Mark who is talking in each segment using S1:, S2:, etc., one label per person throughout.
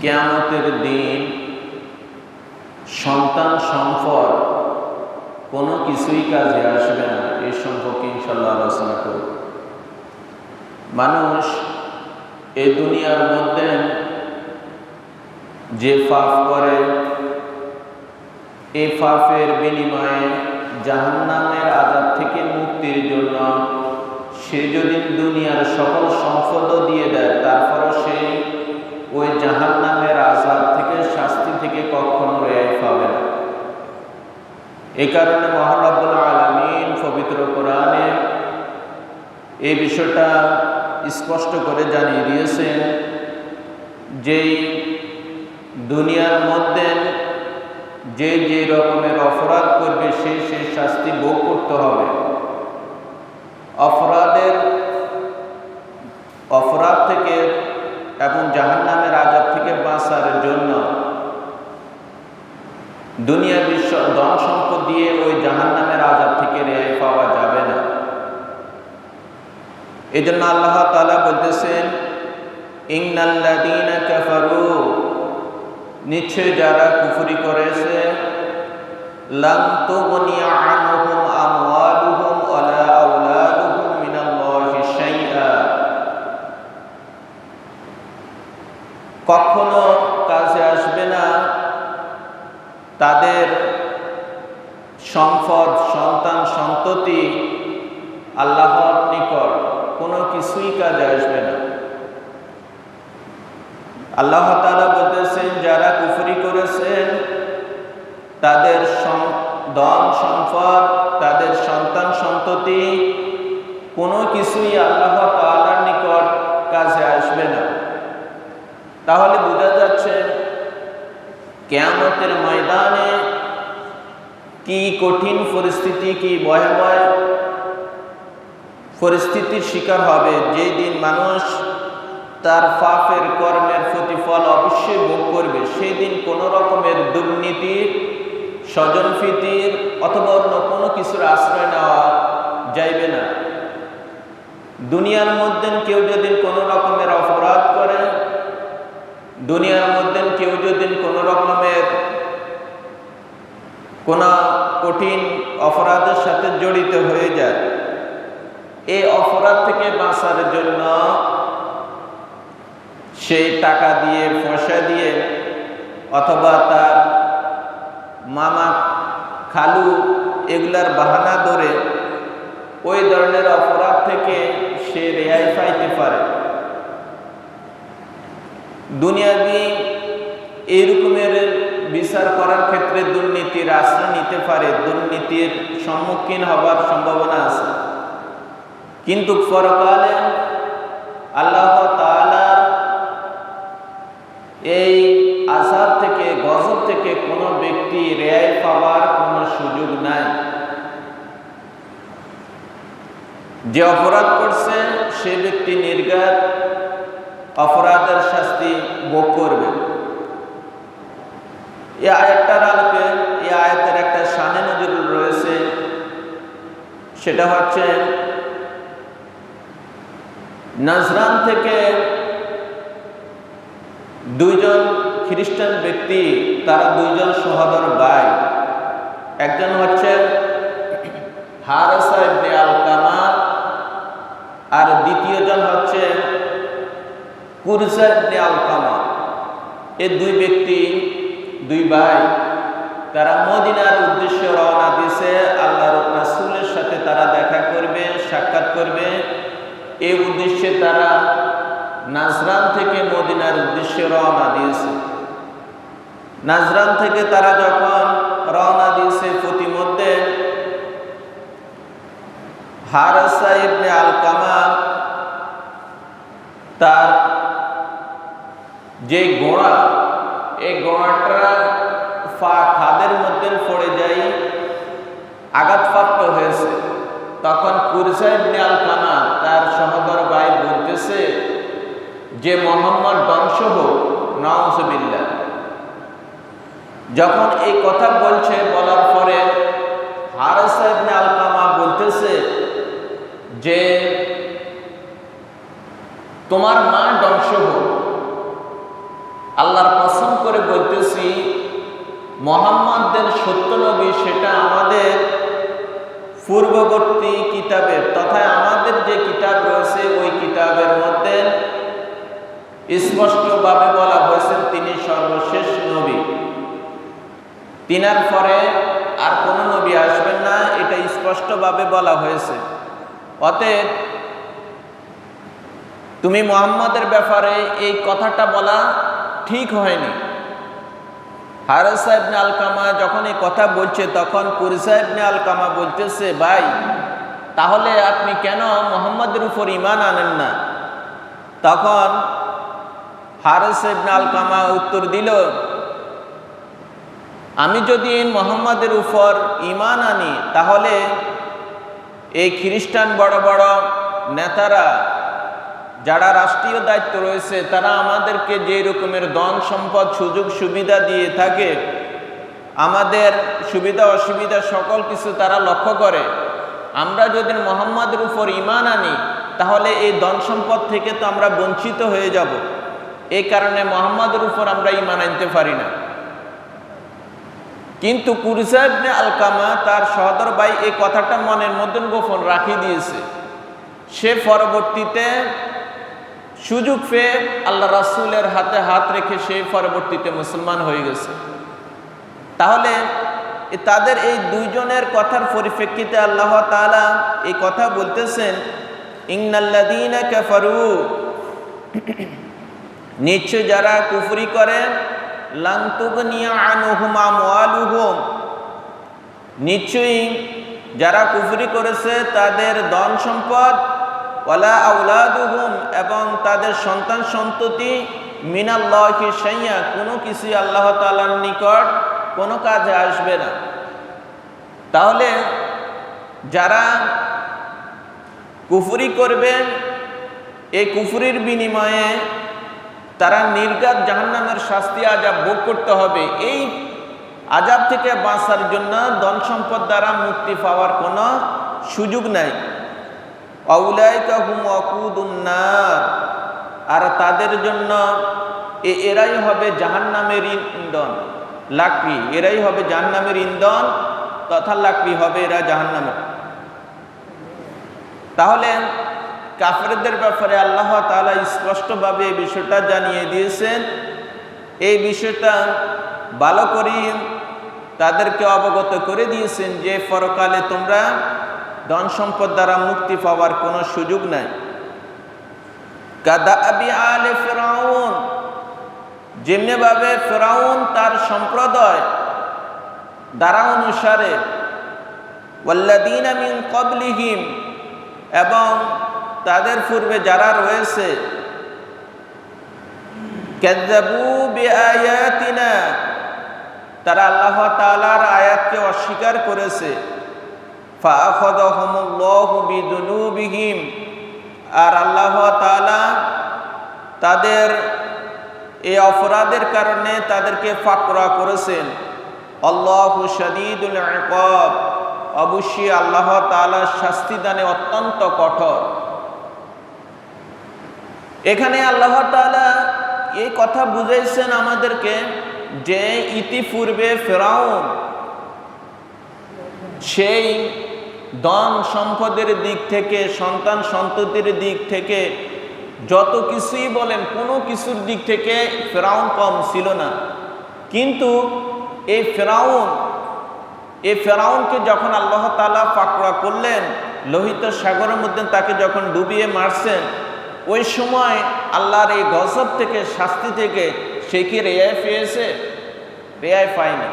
S1: কেয়ামতের দিন সন্তান সম্পদ কোনো কিছুই কাজে আসবে না। এই সম্পর্কে ইনশাল্লাহ আলোচনা করব। মানুষ এ দুনিয়ার মধ্যে যে পাপ করে এই পাপের বিনিময়ে জাহান্নামের আজাদ থেকে মুক্তির জন্য সে যদি দুনিয়ার সকল সম্পদও দিয়ে দেয়, তারপরও সে ওই জাহান্নামের আজাদ থেকে, শাস্তি থেকে কখনো রেয়াই পাবে না। এই কারণে মহানব্বুল আলমিন পবিত্র কোরআনে এই বিষয়টা স্পষ্ট করে জানিয়ে দিয়েছেন যেই দুনিয়ার মধ্যে যে যে রকমের অপরাধ করবে, সে সেই শাস্তি ভোগ করতে হবে। অপরাধের, অপরাধ থেকে এবং জাহান্নামের আজাদ থেকে বাঁচার জন্য দুনিয়া বিশ্ব ধন সম্পদ দিয়ে ওই জাহান্নামের আজাদ থেকে রেহাই পাওয়া যাবে না। এই জন্য আল্লাহ তালা বলতেছেন ইংনাল্লাদিনা কাফারু নিশ্চয় যারা কুফুরি করেছে, লাম তুগনিয়া আনহুম আমওয়ালুহুম। কখনো কাজে আসবে না। তাদের সম্পদ, সন্তান, সন্ততি আল্লাহর নিকট কোনো কিছুই কাজে আসবে না। আল্লাহ তালা বলতেছেন, যারা কুফরি করেছেন, তাদের ধন সম্পদ, তাদের সন্তান, সন্ততি কোনো কিছুই আল্লাহ তালার নিকট কাজে আসবে না। তাহলে বোঝা যাচ্ছে কেয়ামতের ময়দানে কি কঠিন পরিস্থিতি, কি ভয়াবহ পরিস্থিতির শিকার হবে। যেই দিন মানুষ তার পাপের কর্মের প্রতিফল অবশ্যই ভোগ করবে। সেই দিন কোনো রকমের দুর্নীতির স্বজনফিতির অথবা অন্য কোনো কিছুর আশ্রয় নেওয়া যাইবে না। দুনিয়ার মধ্যে কেউ যদি কোনো রকমের অপরাধ করে দুনিয়ার মধ্যে কেউ যদি কোনো রকমের কোন কঠিন অপরাধের সাথে জড়িত হয়ে যায়, এই অপরাধ থেকে বাঁচার জন্য সেই টাকা দিয়ে, পয়সা দিয়ে অথবা তার মামা খালু এগুলার বাহানা ধরে ওই ধরনের অপরাধ থেকে সে রেহাই পাইতে পারে। দুনিয়াবি এইরকমের বিচার করার ক্ষেত্রে দুর্নীতির আশ্রয় নিতে পারে, দুর্নীতির সম্মুখীন হবার সম্ভাবনা আছে। কিন্তু পরকালে আল্লাহ তালার এই আসার থেকে, গজব থেকে কোনো ব্যক্তি রেয়াই পাওয়ার কোনো সুযোগ নাই। যে অপরাধ করছে, সে ব্যক্তি নির্গাত অপরাধের শাস্তি ভোগ করবে। এই আয়াতটার আলোকে এই আয়াতের একটা সানে নজর রয়েছে। সেটা হচ্ছে, নাজরান থেকে দুইজন খ্রিস্টান ব্যক্তি, তারা দুইজন সহদর ভাই। একজন হচ্ছে হারসা ইবনে আল কামার আর দ্বিতীয়জন হচ্ছে কুরসা ইবনে আল কামার এই দুই ব্যক্তি, দুই ভাই, তারা মদিনার উদ্দেশ্যে রওনা দিয়েছে, আল্লাহর রাসূলের সাথে তারা দেখা করবে, সাক্ষাৎ করবে। এই উদ্দেশ্যে তারা নাজরান থেকে মদিনার উদ্দেশ্যে রওনা দিয়েছে। নাজরান থেকে তারা যখন রওনা দিয়েছে প্রতিমধ্যে, হারসা ইবনে আল কামাল তার যে গোড়া এই ঘোড়াটা ফা খাদের মধ্যে পড়ে যাই আঘাতপ্রাপ্ত হয়েছে। তখন কুরসা ইবনে আল কামা তার সহদর ভাই বলতেছে যে, মোহাম্মদ বংশ হোক নওয়াজবিল্লা যখন এই কথা বলছে, বলার পরে হারেসা ইবনে আল কামা বলতেছে যে, তোমার মা ধ্বংস হোক আল্লাহর কসম করে বলতেছি মোহাম্মদের সত্য নবী সেটা আমাদের পূর্ববর্তী কিতাবের তথা আমাদের যে কিতাব রয়েছে, ওই কিতাবের মধ্যে স্পষ্টভাবে বলা হয়েছে তিনি সর্বশেষ নবী। তিনার পরে আর কোনো নবী আসবেন না, এটা স্পষ্টভাবে বলা হয়েছে। অতএব তুমি মোহাম্মদের ব্যাপারে এই কথাটা বলা ঠিক হয়নি। হারে সাহেবনে আলকামা যখন এই কথা বলছে, তখন পুরি সাহেবনে আলকামা বলতেছে, ভাই, তাহলে আপনি কেন মোহাম্মদের উপর ইমান আনেন না? তখন হারেস আলকামা উত্তর দিল, আমি যদি মোহাম্মদের উপর ইমান আনি, তাহলে এই খ্রিস্টান বড় বড় নেতারা যারা রাষ্ট্রীয় দায়িত্ব রয়েছে, তারা আমাদেরকে যে রকমের ধন সম্পদ, সুযোগ, সুবিধা দিয়ে থাকে, আমাদের সুবিধা, অসুবিধা সকল কিছু তারা লক্ষ্য করে। আমরা যদি মোহাম্মদের উপর ইমান আনি, তাহলে এই ধন সম্পদ থেকে তো আমরা বঞ্চিত হয়ে যাব। এই কারণে মোহাম্মদের উপর আমরা ইমান আনতে পারি না। কিন্তু কুরসাইবনে আলকামা তার সহদর ভাই এই কথাটা মনের মধ্যে গোপন রাখি দিয়েছে। সে পরবর্তীতে সুযোগ পেয়ে আল্লাহ রাসুলের হাতে হাত রেখে সে পরবর্তীতে মুসলমান হয়ে গেছে। তাহলে তাদের এই দুইজনের কথার পরিপ্রেক্ষিতে আল্লাহ তালা এই কথা বলতেছেন ইংনাল্লাদিন কাফারু নিশ্চয় যারা কুফরি করে নিশ্চয়ই যারা কুফরি করেছে তাদের ধন সম্পদ ওয়ালা আউলাদুহুম এবং তাদের সন্তান সন্ততি মিনাল্লাহি সাইয়া কোনো কিছু আল্লাহ তাআলার নিকট কোনো কাজে আসবে না। তাহলে যারা কুফরি করবে এই কুফরির বিনিময়ে তারা নির্গাত জাহান্নামের শাস্তি আজাব ভোগ করতে হবে। এই আজাব থেকে বাঁচার জন্য ধন সম্পদ দ্বারা মুক্তি পাওয়ার কোনো সুযোগ নাই। আর তাদের জন্য এরাই হবে জাহান্নামের ইন্ধন। লাকড়ি, এরাই হবে জাহান্নামের ইন্ধন, তথা লাকড়ি হবে এরা জাহান্নামের তাহলে কাফেরদের ব্যাপারে আল্লাহ তালা স্পষ্টভাবে এই বিষয়টা জানিয়ে দিয়েছেন। এই বিষয়টা ভালো করি তাদেরকে অবগত করে দিয়েছেন যে পরকালে তোমরা ধন সম্পদ দ্বারা মুক্তি পাওয়ার কোনো সুযোগ নাই। আলে ফেরাউন। যেমনিভাবে ফেরাউন তার সম্প্রদায় দ্বারা অনুসারে কবলিহিম এবং তাদের পূর্বে যারা রয়েছে তারা আল্লাহ তালার আয়াতকে অস্বীকার করেছে। আর আল্লাহ তালা তাদের এই অপরাধের কারণে তাদেরকে ফাকরা করেছেন। আল্লাহ শদীদুল অবশ্যই আল্লাহ তালার শাস্তিদানে অত্যন্ত কঠোর। এখানে আল্লাহ তালা এই কথা বুঝাইছেন আমাদেরকে যে ইতিপূর্বে ফেরাউন সেই ধন সম্পদের দিক থেকে, সন্তান সন্ততির দিক থেকে, যত কিছুই বলেন, কোনো কিছুর দিক থেকে ফেরাউন কম ছিল না। কিন্তু এই ফেরাউন এই ফেরাউনকে যখন আল্লাহ তালা পাকড়া করলেন, লোহিত সাগরের মধ্যে তাকে যখন ডুবিয়ে মারছেন, ওই সময় আল্লাহর এই গজব থেকে, শাস্তি থেকে সে কি রেয়াই পেয়েছে? রেয়াই পায়নি।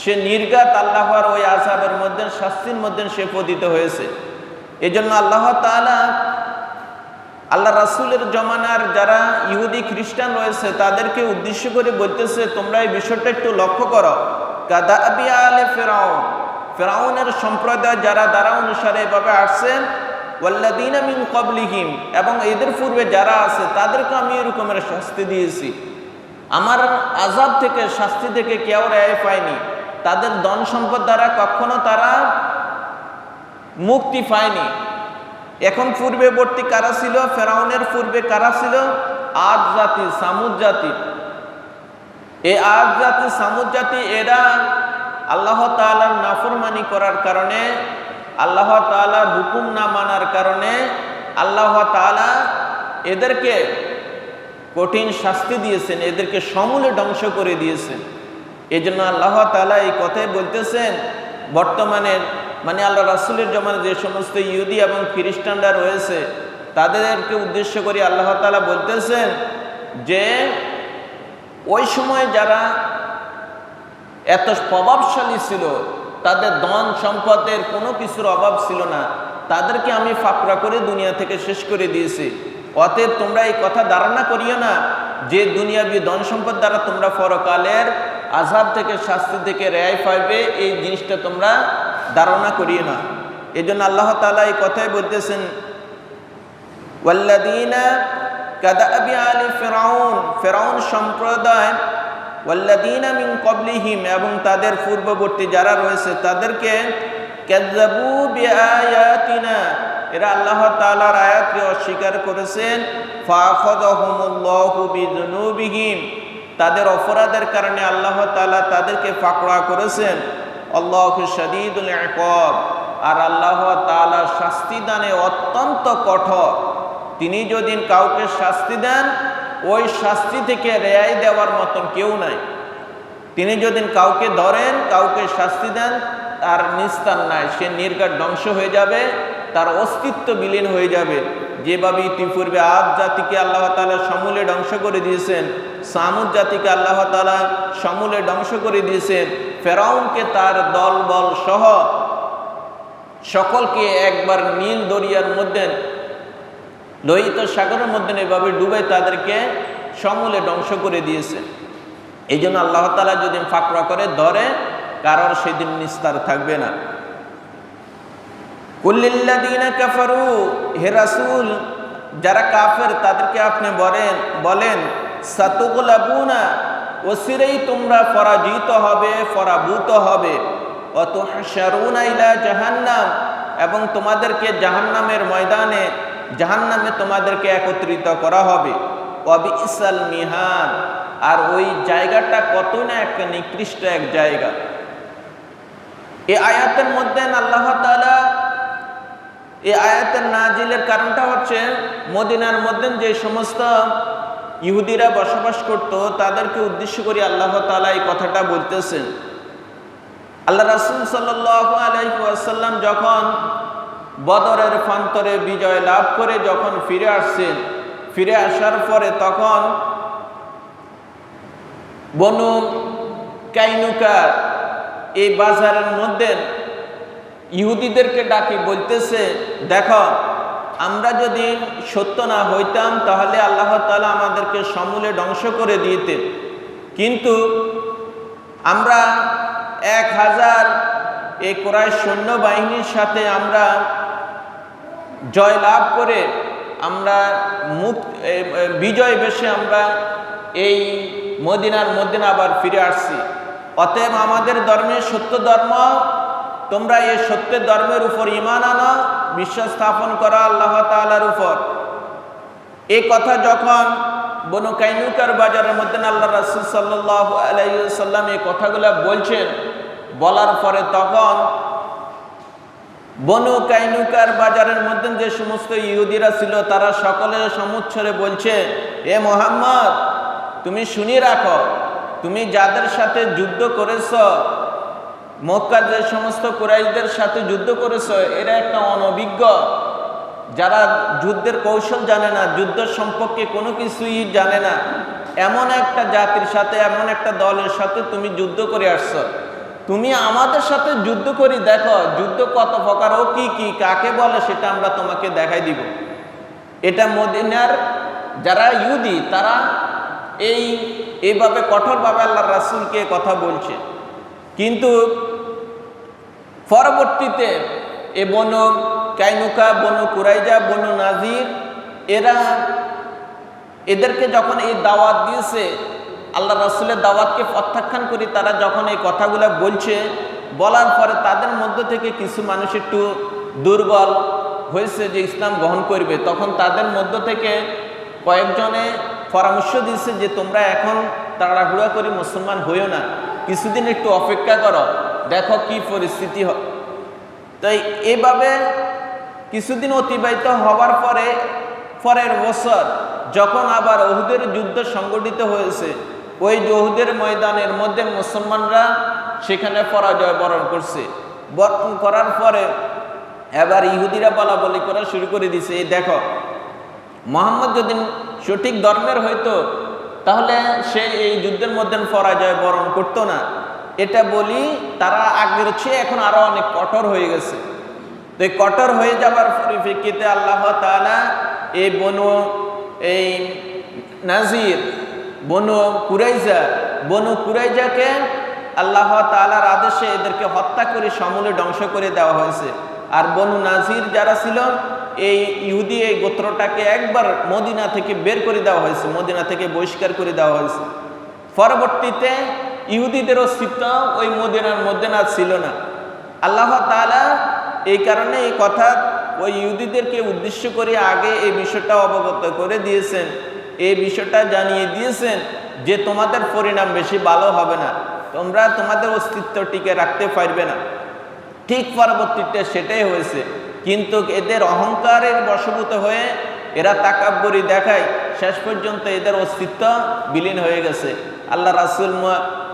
S1: সে নির্গাত আল্লাহর ওই আসাবের মধ্যে, শাস্তির মধ্যে সে পতিত হয়েছে। এই জন্য আল্লাহ তালা আল্লাহ রাসুলের জমানার যারা ইহুদি খ্রিস্টান রয়েছে, তাদেরকে উদ্দেশ্য করে বলতেছে, তোমরা এই বিষয়টা একটু লক্ষ্য করো। আলে ফেরাউন। ফেরাউনের সম্প্রদায় যারা দ্বারা অনুসারে এভাবে আসছেন ওয়াল্লাদিন মিন কবলিহিম এবং এদের পূর্বে যারা আছে, তাদেরকে আমি এরকমের শাস্তি দিয়েছি। আমার আজাব থেকে, শাস্তি থেকে কেউ রেয় পায়নি। তাদের ধন সম্পদ দ্বারা কখনো তারা মুক্তি পায়নি। এখন পূর্বেবর্তী কারা ছিল? ফেরাউনের পূর্বে কারা ছিল? আদ জাতি, সামুদ জাতি। এই আজ জাতি, সামুদ জাতি, এরা আল্লাহ তালার নাফরমানি করার কারণে, আল্লাহ তালার হুকুম না মানার কারণে, আল্লাহ তালা এদেরকে কঠিন শাস্তি দিয়েছেন, এদেরকে সমূলে ধ্বংস করে দিয়েছেন। এই জন্য আল্লাহ তালা এই কথাই বলতেছেন, বর্তমানে মানে আল্লাহ রাসুলের জমানে যে সমস্ত ইহুদি এবং খ্রিস্টানরা রয়েছে, তাদেরকে উদ্দেশ্য করে আল্লাহ তালা বলতেছেন যে, ওই সময় যারা এত প্রভাবশালী ছিল, তাদের ধন সম্পদের কোনো কিছুর অভাব ছিল না, তাদেরকে আমি ফাঁকরা করে দুনিয়া থেকে শেষ করে দিয়েছি। অতএব তোমরা এই কথা ধারণা করিও না যে দুনিয়াবি ধন সম্পদ দ্বারা তোমরা পরকালের আজাব থেকে শাস্তি থেকে রেয়াই পাইবে, এই জিনিসটা তোমরা ধারণা করিও না। এই জন্য আল্লাহ তালা এই কথাই বলতেছেন ওয়াল্লাদিনা কাদাবি আলী ফেরাউন ফেরাউন সম্প্রদায় ওয়াল্লাদিনা মিন কবলিহিম এবং তাদের পূর্ববর্তী যারা রয়েছে, তাদেরকে, কাযযাবু বিআয়াতিনা এরা আল্লাহ তাআলার আয়াতকে অস্বীকার করেছেন ফাখাযাহুমুল্লাহু বিযুনুবিহিম তাদের অপরাধের কারণে আল্লাহ তাআলা তাদেরকে ফাকড়া করেছেন। আল্লাহু শাদীদুল একব আর আল্লাহ তাআলা শাস্তি দানে অত্যন্ত কঠোর। তিনি যদি কাউকে শাস্তি দেন, ওই শাস্তি থেকে রেয়াই দেওয়ার মতন কেউ নাই। তিনি যদি কাউকে ধরেন, কাউকে শাস্তি দেন, তার নিস্তার নাই। সে নির্ঘাট ধ্বংস হয়ে যাবে, তার অস্তিত্ব বিলীন হয়ে যাবে। যেভাবে ইতিপূর্বে আদ জাতিকে আল্লাহ তালা সমূলে ধ্বংস করে দিয়েছেন, সামুদ জাতিকে আল্লাহ তালা সমূলে ধ্বংস করে দিয়েছেন, ফেরাউনকে তার দল বল সহ সকলকে একবার নীল দরিয়ার মধ্যে, লোহিত সাগরের মধ্যে এভাবে ডুবে তাদেরকে সমূলে ধ্বংস করে দিয়েছে। এই জন্য আল্লাহ তালা যদি ফাঁকড়া করে, ধরে, কারোর সেদিন নিস্তার থাকবে না। কুল্লিল্লাদিনা কাফারু হে রাসুল, যারা কাফের, তাদেরকে আপনি বলেন বলেন, সাতুগুলাবুনা ওসিরেই তোমরা পরাজিত হবে, পরাভূত হবে। অত হাসারুনা ইলা জাহান্নাম, এবং তোমাদেরকে জাহান্নামের ময়দানে, জাহান্নামে তোমাদেরকে একত্রিত করা হবে। অবি ইসাল মিহান আর ওই জায়গাটা কত না একটা নিকৃষ্ট এক জায়গা। এই আয়াতের মধ্যে আল্লাহ তাআলা এই আয়াতের নাজিলের কারণটা হচ্ছে মদিনার মধ্যে যে সমস্ত ইহুদিরা বসবাস করত, তাদেরকে উদ্দেশ্য করে আল্লাহ তালা এই কথাটা বলতেছেন। আল্লাহ রাসুল সাল্লাহ আলাইসাল্লাম যখন বদরের ফান্তরে বিজয় লাভ করে যখন ফিরে আসছেন, ফিরে আসার পরে তখন বনু কাইনুকার এই বাজারের মধ্যে ইহুদিদেরকে ডাকি, বলতেছে, দেখো, আমরা যদি সত্য না হইতাম, তাহলে আল্লাহ তালা আমাদেরকে সমূলে ধ্বংস করে দিতেন। কিন্তু আমরা এক হাজার এই কোরআশ সৈন্যবাহিনীর সাথে আমরা জয় লাভ করে আমরা মুখ বিজয় বেশে আমরা এই মদিনার মদিন আবার ফিরে আসছি। অতএব আমাদের ধর্মের সত্য ধর্ম তোমরা এই সত্যের ধর্মের উপর ইমান আনো বিশ্বাস স্থাপন করা আল্লাহ তালার উপর। এই কথা যখন বনু কাইনুকার বাজারের মধ্যে আল্লাহ রাসুল সাল্লাহ আলাইসাল্লাম এই কথাগুলো বলছেন, বলার পরে তখন বনু কাইনুকার বাজারের মধ্যে যে সমস্ত ইহুদিরা ছিল, তারা সকলে সমুচ্ছরে বলছে, এ মোহাম্মদ, তুমি শুনি রাখো, তুমি যাদের সাথে যুদ্ধ করেছ মক্কার যে সমস্ত কুরাইশদের সাথে যুদ্ধ করেছ, এরা একটা অনভিজ্ঞ। যারা যুদ্ধের কৌশল জানে না, যুদ্ধ সম্পর্কে কোনো কিছুই জানে না, এমন একটা জাতির সাথে, এমন একটা দলের সাথে তুমি যুদ্ধ করে আসছো। তুমি আমাদের সাথে যুদ্ধ করি, দেখো, যুদ্ধ কত প্রকার ও কি কি, কাকে বলে সেটা আমরা তোমাকে দেখাই দিব। এটা মদিনার যারা ইহুদি, তারা এই, এইভাবে কঠোরভাবে আল্লাহ রাসুলকে কথা বলছে। কিন্তু পরবর্তীতে এ বনু কাইনুকা, বনু কুরাইজা, বনু নাজির, এরা এদেরকে যখন এই দাওয়াত দিয়েছে আল্লাহ রাসুলের দাওয়াতকে প্রত্যাখ্যান করি তারা যখন এই কথাগুলো বলছে, বলার পরে তাদের মধ্য থেকে কিছু মানুষ একটু দুর্বল হয়েছে যে ইসলাম গ্রহণ করবে। তখন তাদের মধ্য থেকে কয়েকজনে পরামর্শ দিয়েছে যে তোমরা এখন তাড়াহুড়া করে মুসলমান হইও না। কিছুদিন একটু অপেক্ষা করো। দেখো কি পরিস্থিতি হয়। তাই এভাবে কিছুদিন অতিবাহিত হওয়ার পরে, পরের বছর যখন আবার ওহুদের যুদ্ধ সংগঠিত হয়েছে, ওই ওহুদের ময়দানের মধ্যে মুসলমানরা সেখানে পরাজয় বরণ করছে। বরণ করার পরে এবার ইহুদিরা বলা বলি করা শুরু করে দিছে, এই দেখো, মোহাম্মদ যদি সঠিক ধর্মের হইতো, তাহলে সে এই যুদ্ধের মধ্যে পরাজয় বরণ করতো না। এটা বলি তারা আগের চেয়ে এখন আরও অনেক কঠোর হয়ে গেছে। তো এই কঠোর হয়ে যাবার পরিপ্রেক্ষিতে আল্লাহ তাআলা এই বনু, এই নাজির, বনু কুরাইজা বনু কুরাইজাকে আল্লাহ তাআলার আদেশে এদেরকে হত্যা করে সমূলে ধ্বংস করে দেওয়া হয়েছে। আর বনু নাজির যারা ছিল, এই ইহুদি এই গোত্রটাকে একবার মদিনা থেকে বের করে দেওয়া হয়েছে, মদিনা থেকে বহিষ্কার করে দেওয়া হয়েছে। পরবর্তীতে ইহুদিদের অস্তিত্ব ওই মদিনার মধ্যে না ছিল না। আল্লাহ তাআলা এই কারণে এই কথা ওই ইহুদিদেরকে উদ্দেশ্য করে আগে এই বিষয়টা অবগত করে দিয়েছেন। এই বিষয়টা জানিয়ে দিয়েছেন যে তোমাদের পরিণাম বেশি ভালো হবে না। তোমরা তোমাদের অস্তিত্ব টিকে রাখতে পারবে না। ঠিক পরবর্তীতে সেটাই হয়েছে। কিন্তু এদের অহংকারের বশভূত হয়ে এরা তাকাব্বরি দেখায়। শেষ পর্যন্ত এদের অস্তিত্ব বিলীন হয়ে গেছে। আল্লাহ রাসুল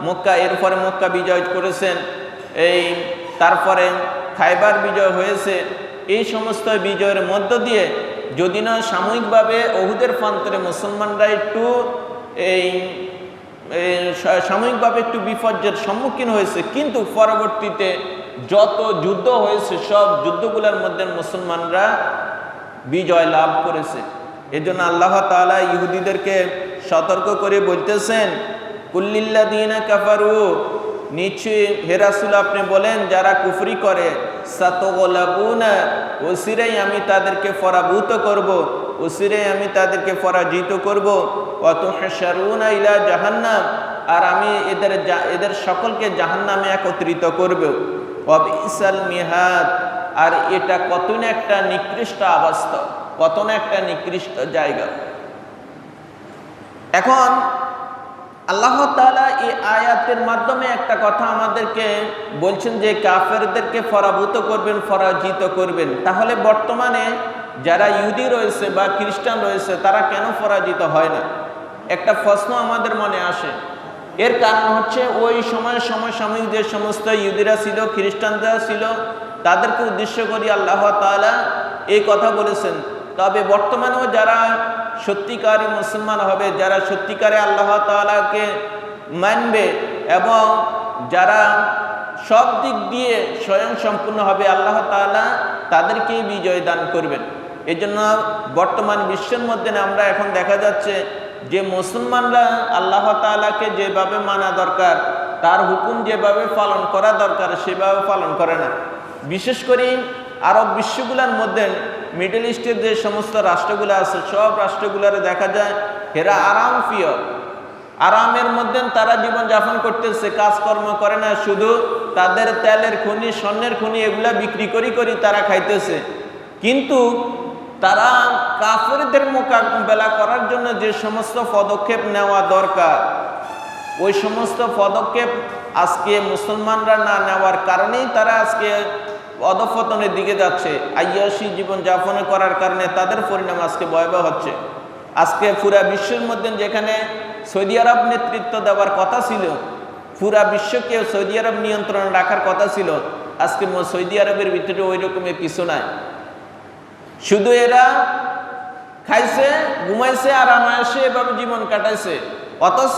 S1: মক্কা, এরপরে মক্কা বিজয় করেছেন। এই, তারপরে খাইবার বিজয় হয়েছে। এই সমস্ত বিজয়ের মধ্য দিয়ে যদি না সাময়িকভাবে অহুদের প্রান্তরে মুসলমানরা একটু এই সাময়িকভাবে একটু বিপর্যয়ের সম্মুখীন হয়েছে, কিন্তু পরবর্তীতে যত যুদ্ধ হয়েছে, সব যুদ্ধগুলোর মধ্যে মুসলমানরা বিজয় লাভ করেছে। এজন্য আল্লাহ তাআলা ইহুদিদেরকে সতর্ক করে বলতেছেন কুল্লিল্লা দিনা কাফারু। নিশ্চয়ই হেরাসুল আপনি বলেন, যারা কুফরি করে, সাতগোলাবুনা। ওসিরাই আমি তাদেরকে পরাভূত করব, ওসিরাই আমি তাদেরকে পরাজিত করব। অত হেসারুনা ইলা জাহান্নাম। আর আমি এদের এদের সকলকে জাহান্নামে একত্রিত করব। অবিসাল মিহাদ আর এটা কত না একটা নিকৃষ্ট অবস্থা কত না একটা নিকৃষ্ট জায়গা। এখন আল্লাহ তালা এই আয়াতের মাধ্যমে একটা কথা আমাদেরকে বলছেন যে কাফেরদেরকে ফরাভূত করবেন ফরাজিত করবেন। তাহলে বর্তমানে যারা ইহুদি রয়েছে বা খ্রিস্টান রয়েছে, তারা কেন পরাজিত হয় না? একটা প্রশ্ন আমাদের মনে আসে। এর কারণ হচ্ছে ওই সময় সমসাময়িক যে সমস্ত ইহুদিরা ছিল, খ্রিস্টানরা ছিল, তাদেরকে উদ্দেশ্য করি আল্লাহ তাআলা এই কথা বলেছেন। তবে বর্তমানেও যারা সত্যিকারী মুসলমান হবে, যারা সত্যিকারে আল্লাহ তাআলাকে মানবে এবং যারা সব দিক দিয়ে স্বয়ং সম্পূর্ণ হবে আল্লাহ তাআলা তাদেরকেই বিজয় দান করবেন। এই জন্য বর্তমান বিশ্বের মধ্যে আমরা এখন দেখা যাচ্ছে যে মুসলমানরা আল্লাহ তাআলাকে যেভাবে মানা দরকার, তার হুকুম যেভাবে পালন করা দরকার, সেভাবে পালন করে না। বিশেষ করে আরব বিশ্বগুলোর মধ্যে মিডল ইস্টের যে সমস্ত রাষ্ট্রগুলো আছে, সব রাষ্ট্রগুলোরে দেখা যায় এরা আরাম প্রিয়। আরামের মধ্যে তারা জীবন যাপন করতেছে, কাজকর্ম করে না, শুধু তাদের তেলের খনি, স্বর্ণের খনি এগুলা বিক্রি করি করি তারা খাইতেছে। কিন্তু তারা কাফেরদের মোকাবেলা করার জন্য যে সমস্ত পদক্ষেপ নেওয়া দরকার, ওই সমস্ত পদক্ষেপ আজকে মুসলমানরা না নেওয়ার কারণেই তারা আজকে অধপতনের দিকে যাচ্ছে। আইয়াসী জীবন যাপন করার কারণে তাদের পরিণাম আজকে ভয়াবহ হচ্ছে। আজকে পুরা বিশ্বের মধ্যে যেখানে সৌদি আরব নেতৃত্ব দেওয়ার কথা ছিল, পুরা বিশ্বকে সৌদি আরব নিয়ন্ত্রণে রাখার কথা ছিল, আজকে সৌদি আরবের ভিতরে ওই রকমের কিছু নাই। শুধু এরা খাইছে, ঘুমাইছে আর আনায়াসে এভাবে জীবন কাটাইছে। অথচ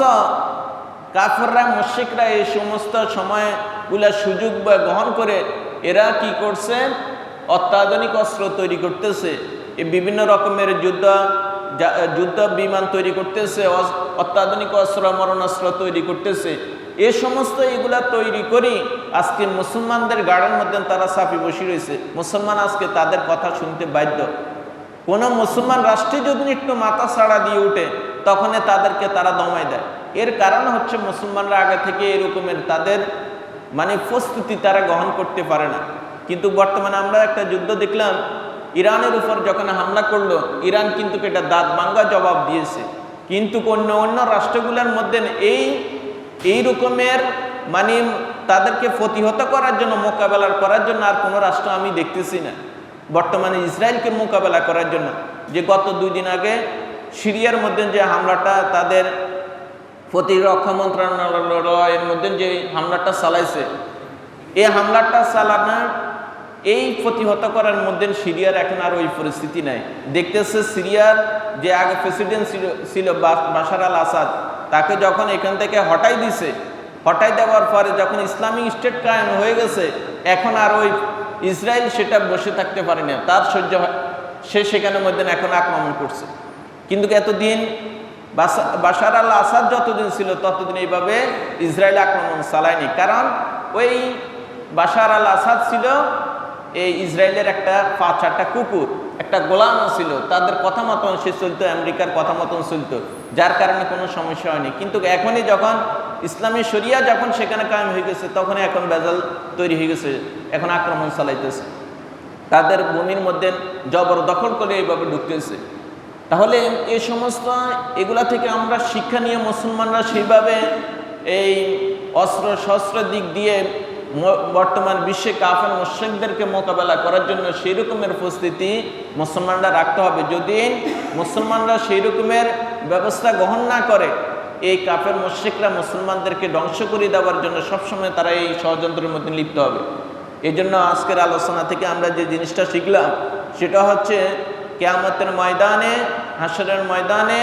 S1: কাফররা মুশিকরা এই সমস্ত সময়গুলা সুযোগ বা গ্রহণ করে এরা কি করছে? অত্যাধুনিক অস্ত্র তৈরি করতেছে। বিভিন্ন রকমের যুদ্ধ যুদ্ধ বিমান তৈরি করতেছে অত্যাধুনিক অস্ত্র, মরণাস্ত্র তৈরি করতেছে। এ সমস্ত এগুলা তৈরি করি, আজকে মুসলমানদের গাড়ের মধ্যে তারা চাপি বসে রয়েছে। মুসলমান আজকে তাদের কথা শুনতে বাধ্য। কোনো মুসলমান রাষ্ট্রে যদি একটু মাথা ছাড়া দিয়ে উঠে তখন তাদেরকে তারা দমায় দেয়। এর কারণ হচ্ছে মুসলমানরা আগে থেকে এরকমের তাদের মানে প্রস্তুতি তারা গ্রহণ করতে পারে না। কিন্তু বর্তমানে আমরা একটা যুদ্ধ দেখলাম, ইরানের উপর যখন হামলা করল, ইরান কিন্তু এটা দাঁত ভাঙ্গা জবাব দিয়েছে। কিন্তু অন্য অন্য রাষ্ট্রগুলোর মধ্যে এই এই রকমের মানে তাদেরকে প্রতিহত করার জন্য, মোকাবেলা করার জন্য আর কোনো রাষ্ট্র আমি দেখতেছি না। বর্তমানে ইসরায়েলকে মোকাবেলা করার জন্য। যে গত দুই দিন আগে সিরিয়ার মধ্যে যে হামলাটা তাদের প্রতিরক্ষা মন্ত্রণালয়ের মধ্যে যে হামলাটা চালাইছে, এই হামলাটা চালানোর এই প্রতিহত করার মধ্যে সিরিয়ার এখন আর ওই পরিস্থিতি নাই। দেখতেছে সিরিয়ার যে আগে প্রেসিডেন্ট ছিল ছিল বাশার আল আসাদ, তাকে যখন এখান থেকে হটাই দিছে, হটাই দেওয়ার পরে যখন ইসলামিক স্টেট কায়েম হয়ে গেছে, এখন আর ওই ইসরায়েল সেটা বসে থাকতে পারে না। তার সহ্য হয়, সে সেখানের মধ্যে এখন আক্রমণ করছে। কিন্তু এতদিন বাশার আল আসাদ যতদিন ছিল ততদিন এইভাবে ইসরায়েল আক্রমণ চালায়নি। কারণ ওই বাশার আল আসাদ ছিল এই ইসরায়েলের একটা পাঁচ চারটা কুকুর, একটা গোলামও ছিল। তাদের কথা মতন সে চলতো, আমেরিকার কথা মতন চলতো, যার কারণে কোনো সমস্যা হয়নি। কিন্তু এখনই যখন ইসলামী শরিয়া যখন সেখানে কায়েম হয়ে গেছে তখন এখন বেজাল তৈরি হয়ে গেছে, এখন আক্রমণ চালাইতেছে। তাদের ভূমির মধ্যে জবরদখল করে এইভাবে ঢুকতেছে। তাহলে এই সমস্ত, এগুলা থেকে আমরা শিক্ষা নিয়ে মুসলমানরা সেইভাবে এই অস্ত্র শস্ত্র দিক দিয়ে বর্তমান বিশ্বে কাফের মুশ্রিকদেরকে মোকাবেলা করার জন্য সেই রকমের উপস্থিতি মুসলমানরা রাখতে হবে। যদি মুসলমানরা সেই রকমের ব্যবস্থা গ্রহণ না করে, এই কাফের মুশ্রিকরা মুসলমানদেরকে ধ্বংস করে দেওয়ার জন্য সবসময় তারা এই ষড়যন্ত্রের মধ্যে লিপ্ত হবে। এই আজকের আলোচনা থেকে আমরা যে জিনিসটা শিখলাম, সেটা হচ্ছে কেয়ামতের ময়দানে হাসরের ময়দানে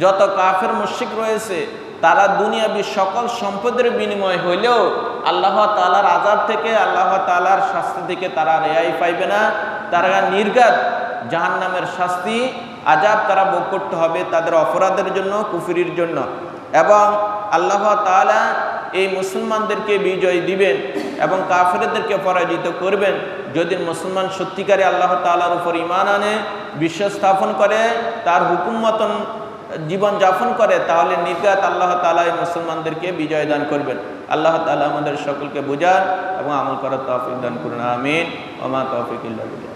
S1: যত কাফের মুশিক রয়েছে, তারা দুনিয়াবি সকল সম্পদের বিনিময় হইলেও আল্লাহ তালার আজাব থেকে, আল্লাহ তালার শাস্তি থেকে তারা রেহাই পাইবে না। তারা নির্গাত জাহান নামের শাস্তি আজাব তারা ভোগ করতে হবে তাদের অপরাধের জন্য, কুফুরির জন্য। এবং আল্লাহ তালা এই মুসলমানদেরকে বিজয় দিবেন। এবং কাফেরদেরকে পরাজিত করবেন যদি মুসলমান সত্যিকারে আল্লাহ তালার উপর ইমান আনে বিশ্বাস স্থাপন করে, তার হুকুম মতন জীবন যাপন করে, তাহলে নির্গাত আল্লাহ তালা মুসলমানদেরকে বিজয় দান করবেন। আল্লাহ তালা আমাদের সকলকে বোঝান এবং আমল করার তৌফিক দান করুন। আমিন। ওমা তৌফিক